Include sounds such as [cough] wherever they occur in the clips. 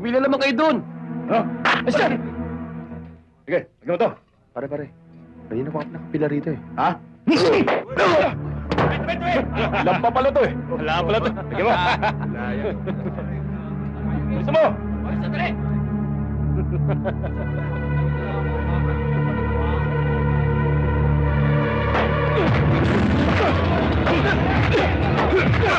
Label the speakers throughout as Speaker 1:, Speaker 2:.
Speaker 1: Pumila naman kayo doon!
Speaker 2: Ano?
Speaker 1: Sir!
Speaker 2: Sige, lagyan mo to.
Speaker 3: Pare, pare. Kanina pa ako nakapila rito eh.
Speaker 2: Ha? Lampa pala to eh. Wala pala to. Lagyan mo. Gusto mo?
Speaker 4: Tay, [laughs]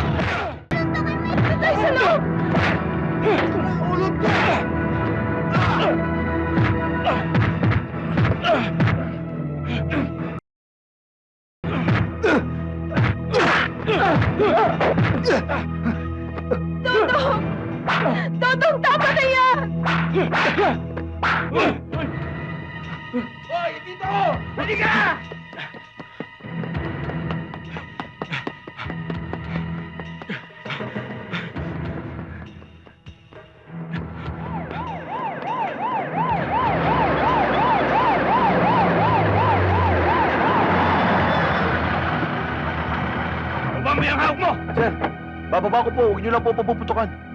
Speaker 2: Yung hawak mo!
Speaker 3: Sir, bababa ko po. Huwag niyo lang po papuputukan.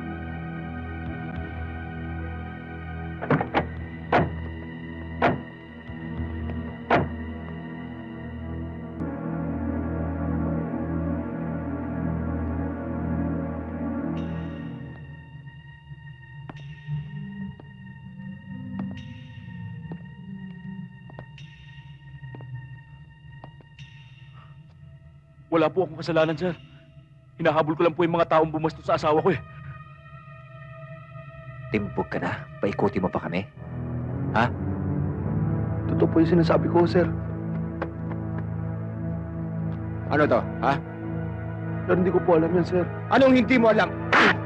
Speaker 2: Wala po akong kasalanan, sir. Hinahabol ko lang po yung mga taong bumasto sa asawa ko eh.
Speaker 5: Timbog ka na. Paikuti mo pa kami.
Speaker 3: Totoo po yung sinasabi ko, sir.
Speaker 5: Ano to? Ha?
Speaker 3: Sir, hindi ko po alam yan, sir.
Speaker 5: Anong hindi mo alam?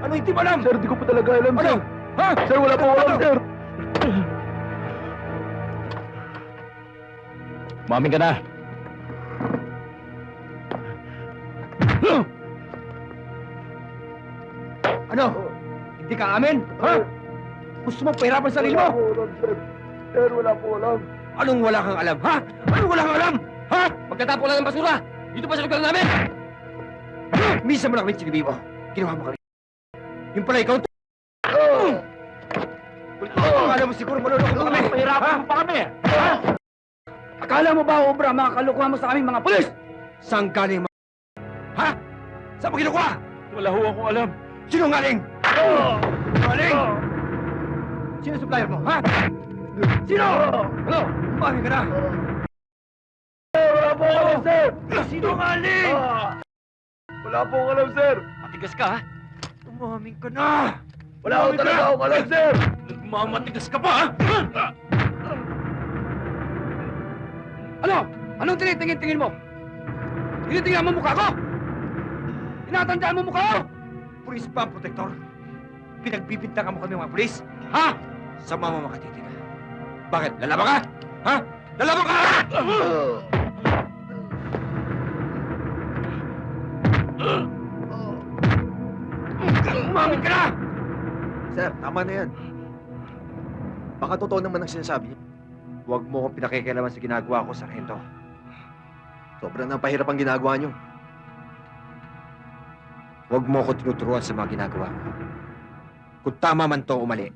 Speaker 5: Anong hindi mo alam?
Speaker 3: Sir, hindi ko po talaga alam,
Speaker 5: Ano?
Speaker 3: sir.
Speaker 5: Ha?
Speaker 3: Sir, wala po alam, sir.
Speaker 2: Maming ka na.
Speaker 5: Ano? Hindi ka amin? Ha? Gusto mo pahirapan sarili mo?
Speaker 3: sir. Wala po alam.
Speaker 5: Anong wala kang alam? Ha? Anong wala kang alam? Ha?
Speaker 1: Magtatapon lang ng basura! Dito pa sa lugar namin!
Speaker 5: Misa mo na kami sinibi mo. Ginawa mo kami. Yung pala ikaw.
Speaker 3: Oh!
Speaker 5: Akala mo siguro maluloko mo kami.
Speaker 2: Pahirapan mo pa kami.
Speaker 1: Akala mo ba, Obra, mga kalukuhan mo sa aming mga pulis?
Speaker 5: Saan galing mga... Ha? Saan mo kinukuha?
Speaker 2: Wala ho akong alam.
Speaker 5: Sinungaling! Sinungaling! Sino supplier mo? Ha? Sino? Ano? Umamin ka na!
Speaker 3: Wala po alam, sir.
Speaker 5: Sinungaling!
Speaker 3: Wala po alam, sir.
Speaker 1: Matigas ka, ha?
Speaker 5: Umamin ka na!
Speaker 3: Wala ko talaga akong alam, sir.
Speaker 2: Mamatigas ka pa, ha?
Speaker 1: Ano? Anong tinitingin-tingin mo? Tinitingnan mo mukha ko? Tinatandaan mo mukha ko?
Speaker 5: Pulis ang protektor. Pinagbibintangan mo kami mga pulis. Ha? Sa mama makatitig ka. Bakit? Lalaban ka? Ha? Lalaban ka! Umamin ka na!
Speaker 6: Sir, tama na yan. Baka totoo naman ang sinasabi niya.
Speaker 5: Huwag mo akong pinakikialaman sa ginagawa ko, Sargento.
Speaker 6: Sobrang nang pahirap ang ginagawa niyo.
Speaker 5: Huwag mo ako tinuturuan sa mga ginagawa ko. Kung tama man to o mali,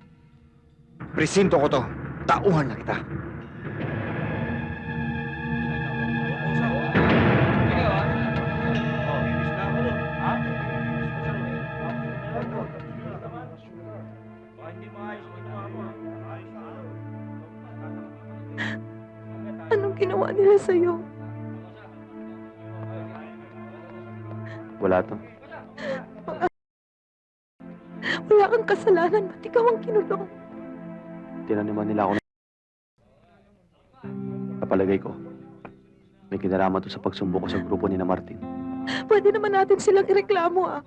Speaker 5: presinto ko to. Tauhan na kita.
Speaker 4: Anong ginawa nila sa'yo?
Speaker 3: Wala to.
Speaker 4: Kang kasalanan, ba't ikaw ang kinulong?
Speaker 3: Tinaniman nila ako ng... Kapalagay ko, may kinalaman to sa pagsumbo ko sa grupo ni na Martin.
Speaker 4: Pwede naman natin silang ireklamo ah.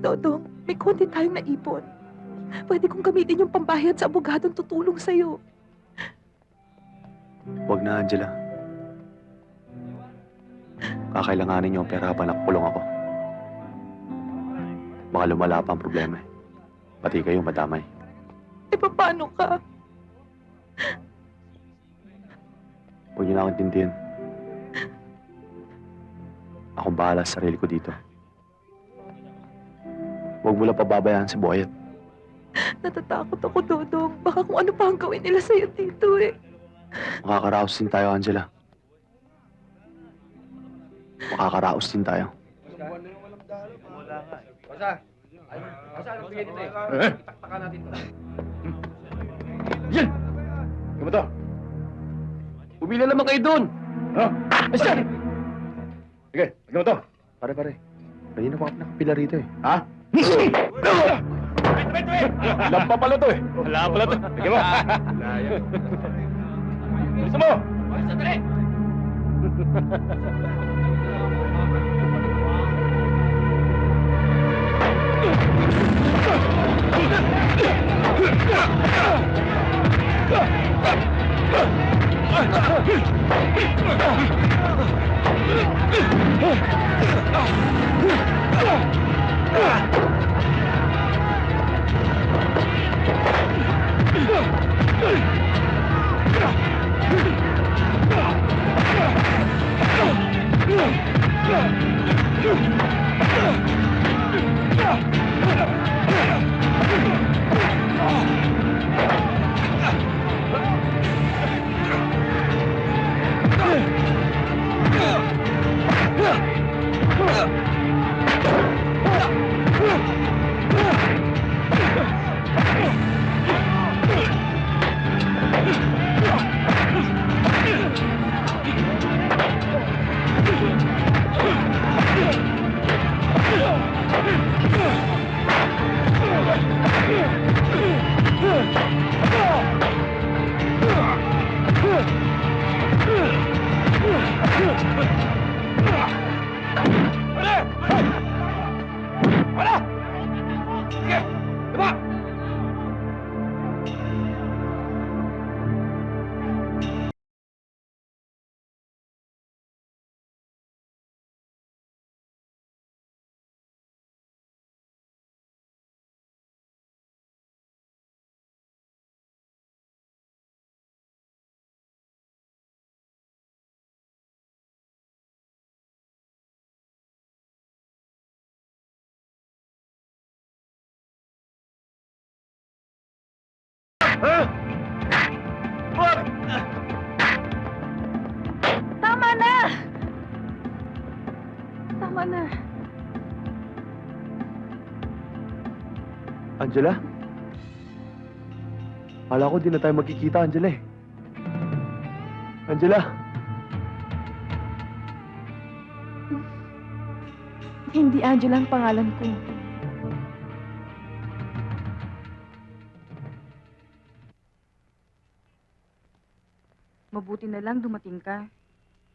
Speaker 4: Dodong, may konti tayong naipon. Pwede kong gamitin yung pambayad sa abogadong tutulong sa'yo.
Speaker 3: Huwag na, Angela. Kakailanganin niyo ang pera habang nakakulong ako. Baka lumala pa ang problema eh. Pati kayo madamay.
Speaker 4: E paano ka?
Speaker 3: Huwag niyo na akong tindihin. Akong bahala sa sarili ko dito. Huwag mo lang pababayaan si Boyet.
Speaker 4: Natatakot ako, Dodong. Baka kung ano pa ang gawin nila sa'yo dito eh.
Speaker 3: Makakaraos din tayo, Angela. Makakaraos din tayo.
Speaker 1: Basta. Ay, basta anong bigay dito eh?
Speaker 2: Eh?
Speaker 1: Taktakan natin to.
Speaker 2: Yan! Ano to? Umila naman kayo doon! Ha? Basta! Sige, ano to?
Speaker 3: Pare, pare. Kanina pa ako nakapila rito eh.
Speaker 2: Ha? Lampa pala to eh. Wala pala to. Sige mo. Gusto mo?
Speaker 1: Sandali! [laughs] Wala! [laughs]
Speaker 4: Tama na! Tama na.
Speaker 3: Angela? Kala ko di na tayo magkikita, Angela eh. Angela?
Speaker 4: Hindi Angela ang pangalan ko.
Speaker 7: Mabuti na lang dumating ka.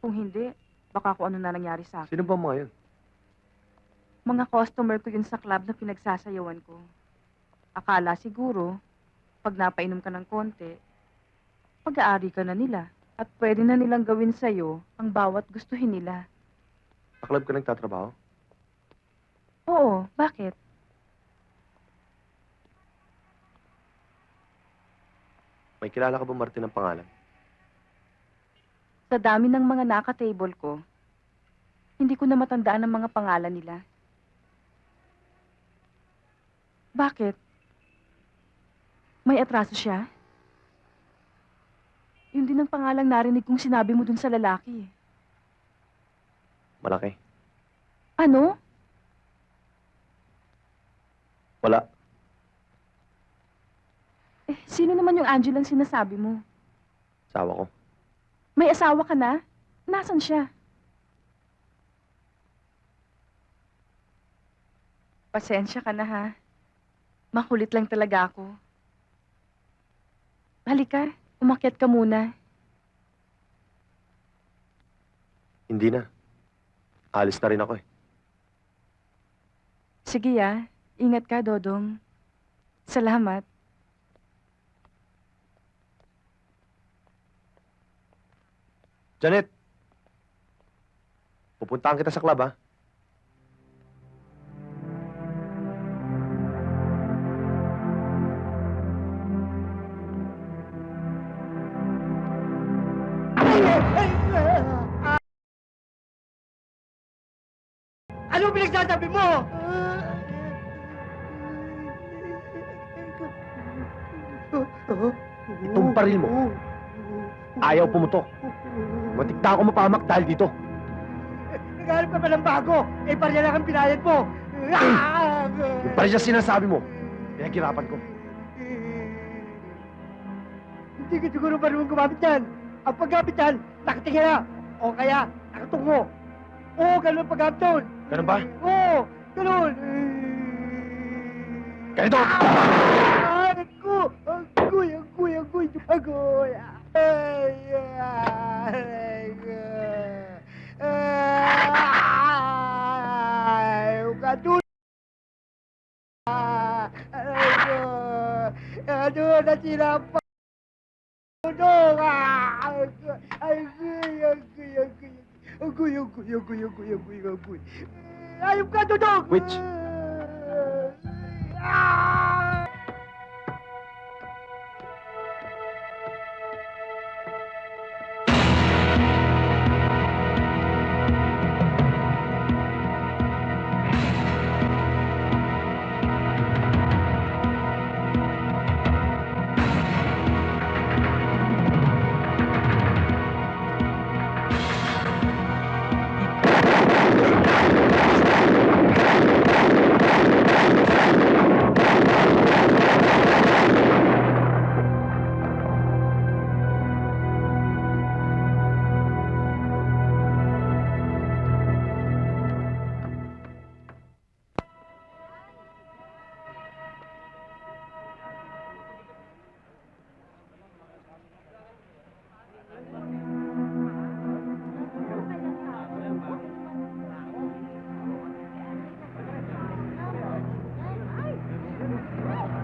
Speaker 7: Kung hindi, baka kung ano na nangyari sa akin.
Speaker 3: Sino ba mga yun?
Speaker 7: Mga customer ko yun sa club na pinagsasayawan ko. Akala siguro, pag napainom ka ng konti, pag-aari ka na nila. At pwede na nilang gawin sa'yo ang bawat gustuhin nila.
Speaker 3: Sa club ka nagtatrabaho?
Speaker 7: Oo, bakit?
Speaker 3: May kilala ka ba Martin ng pangalan?
Speaker 7: Sa dami ng mga naka-table ko, hindi ko na matandaan ang mga pangalan nila. Bakit? May atraso siya? Yun din ang pangalang narinig kong sinabi mo dun sa lalaki.
Speaker 3: Malaki.
Speaker 7: Ano?
Speaker 3: Wala.
Speaker 7: Eh, sino naman yung Angel ang sinasabi mo?
Speaker 3: Sawa ko.
Speaker 7: May asawa ka na? Nasaan siya? Pasensya ka na ha. Makulit lang talaga ako. Halika, umakyat ka muna.
Speaker 3: Hindi na. Alis na rin ako eh.
Speaker 7: Sige ya, ingat ka, Dodong. Salamat.
Speaker 3: Janet! Pupuntahan kita sa club, ha?
Speaker 1: Ano pinagsasabi mo?
Speaker 2: Itong baril mo, ayaw pumutok. Matik na ako mapahamak dahil dito.
Speaker 8: Naghanap ka pa ng bago. Eh, parya lang ang pinayad mo.
Speaker 2: Yung na sinasabi mo, pinaghirapan ko.
Speaker 8: Hindi ka siguro marunong gumamit yan. Ang paggamit yan, nakatingin na. O kaya, nakatungo. Oo, ganun ang paggamit doon.
Speaker 2: Ganun ba?
Speaker 8: Oo, ganun.
Speaker 2: Ganito!
Speaker 8: Ah, Ako! Agoy, agoy, agoy, agoy. Ay, ay, ay, kadun. Ano, Aduh, dah silap. Ah. eu aku, aku, aku, aku, aku, aku, aku, aku, eu Ayo.
Speaker 2: Which?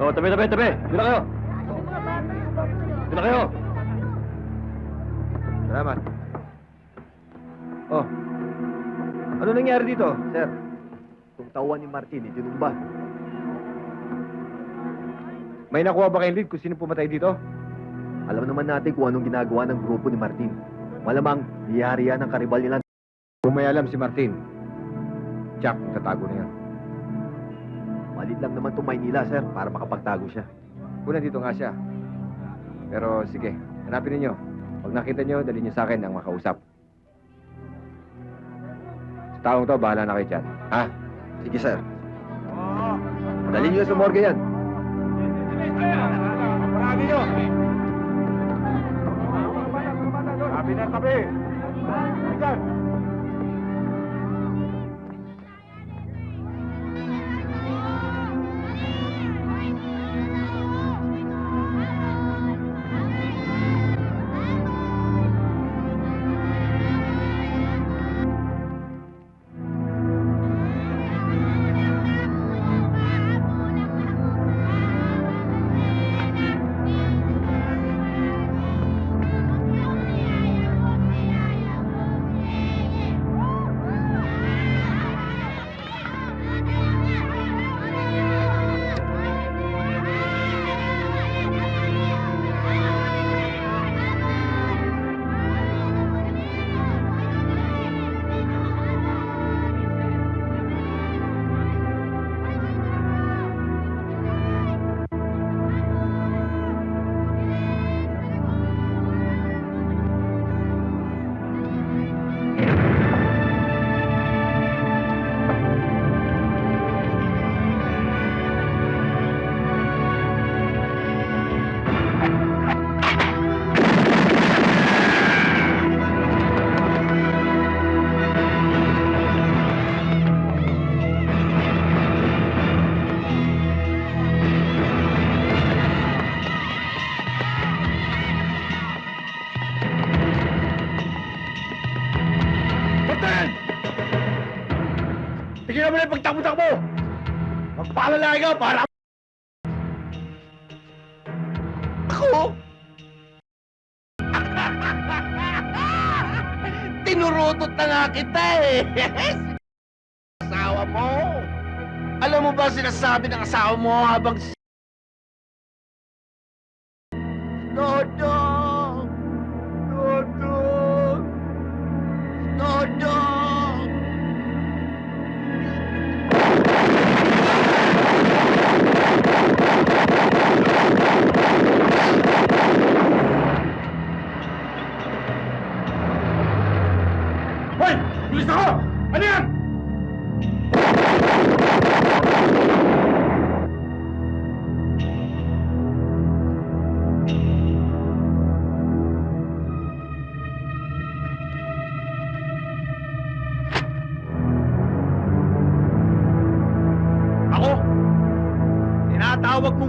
Speaker 2: Oh, tabi, tabi, tabi. Na kayo. Na kayo.
Speaker 6: Salamat. Oh. Ano nangyari dito, sir? Itong tauhan ni Martin, itinumba.
Speaker 5: May nakuha ba kayong lead kung sino pumatay dito?
Speaker 6: Alam naman natin kung anong ginagawa ng grupo ni Martin. Malamang, iyari yan ang karibal nila.
Speaker 5: Kung may alam si Martin, Jack, tatago na yan.
Speaker 6: Malit lang naman itong Maynila, sir, para makapagtago siya.
Speaker 5: Kung nandito nga siya. Pero sige, hanapin ninyo. Pag nakita nyo, dali nyo sa akin ang makausap. Sa taong to, bahala na kayo dyan. Ha?
Speaker 6: Sige, sir. Dalhin niyo sa morgue yan.
Speaker 5: Marami nyo! Tabi na tabi! Dyan!
Speaker 2: Yung pagtakbo-takbo! Magpaalala ka para... Ako? [laughs] Tinurutot na nga kita eh! [laughs] asawa mo! Alam mo ba sinasabi ng asawa mo habang... Dodo! Dodo!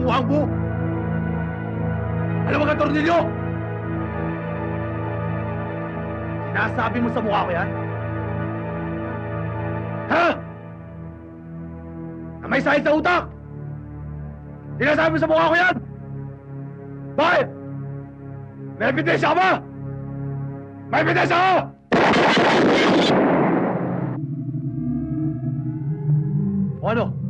Speaker 9: Mukhang buo? Alam mo ka, Tornilyo? Sinasabi mo sa mukha ko yan? Ha? Na may sakit sa utak? Sinasabi mo sa mukha ko yan? Bakit? May ebidensya ka ba? May ebidensya ka! O ano?